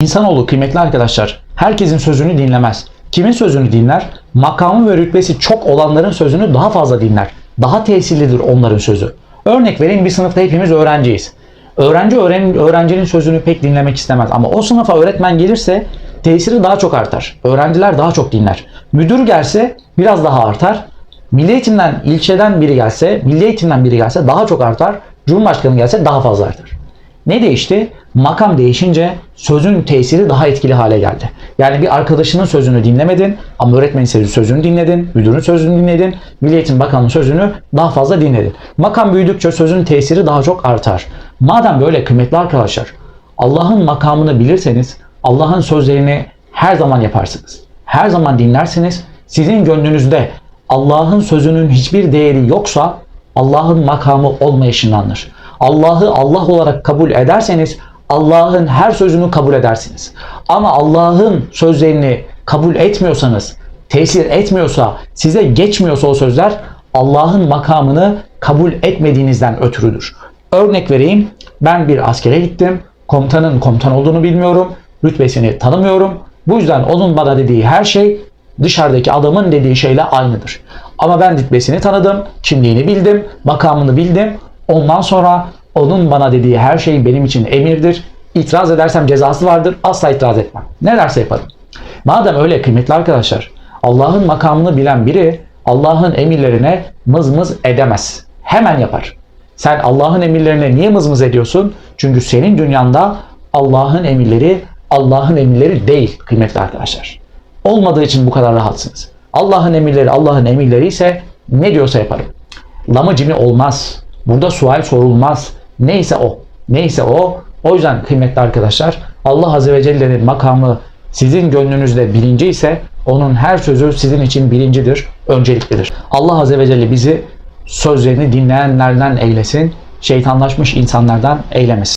İnsanoğlu kıymetli arkadaşlar herkesin sözünü dinlemez. Kimin sözünü dinler? Makamı ve rütbesi çok olanların sözünü daha fazla dinler. Daha tesirlidir onların sözü. Örnek vereyim bir sınıfta hepimiz öğrenciyiz. Öğrenci öğren, öğrencinin sözünü pek dinlemek istemez ama o sınıfa öğretmen gelirse tesiri daha çok artar. Öğrenciler daha çok dinler. Müdür gelse biraz daha artar. Milli eğitimden, ilçeden biri gelse, milli eğitimden biri gelse daha çok artar. Cumhurbaşkanı gelse daha fazla artar. Ne değişti? Makam değişince sözün tesiri daha etkili hale geldi. Yani bir arkadaşının sözünü dinlemedin ama öğretmenin sözünü dinledin, müdürün sözünü dinledin, Milli Eğitim Bakanı'nın sözünü daha fazla dinledin. Makam büyüdükçe sözün tesiri daha çok artar. Madem böyle kıymetli arkadaşlar, Allah'ın makamını bilirseniz Allah'ın sözlerini her zaman yaparsınız. Her zaman dinlersiniz. Sizin gönlünüzde Allah'ın sözünün hiçbir değeri yoksa Allah'ın makamı olmayışındandır. Allah'ı Allah olarak kabul ederseniz Allah'ın her sözünü kabul edersiniz. Ama Allah'ın sözlerini kabul etmiyorsanız, tesir etmiyorsa, size geçmiyorsa o sözler Allah'ın makamını kabul etmediğinizden ötürüdür. Örnek vereyim. Ben bir askere gittim. Komutanın komutan olduğunu bilmiyorum. Rütbesini tanımıyorum. Bu yüzden onun bana dediği her şey dışarıdaki adamın dediği şeyle aynıdır. Ama ben rütbesini tanıdım, kimliğini bildim, makamını bildim. Ondan sonra onun bana dediği her şey benim için emirdir. İtiraz edersem cezası vardır. Asla itiraz etmem. Ne derse yaparım. Madem öyle kıymetli arkadaşlar, Allah'ın makamını bilen biri Allah'ın emirlerine mız mız edemez. Hemen yapar. Sen Allah'ın emirlerine niye mız mız ediyorsun? Çünkü senin dünyanda Allah'ın emirleri Allah'ın emirleri değil kıymetli arkadaşlar. Olmadığı için bu kadar rahatsınız. Allah'ın emirleri Allah'ın emirleri ise ne diyorsa yaparım. Lama cimi olmaz. Burada sual sorulmaz. Neyse o. Neyse o. O yüzden kıymetli arkadaşlar Allah Azze ve Celle'nin makamı sizin gönlünüzde birinci ise onun her sözü sizin için birincidir, önceliklidir. Allah Azze ve Celle bizi sözlerini dinleyenlerden eylesin, şeytanlaşmış insanlardan eylemesin.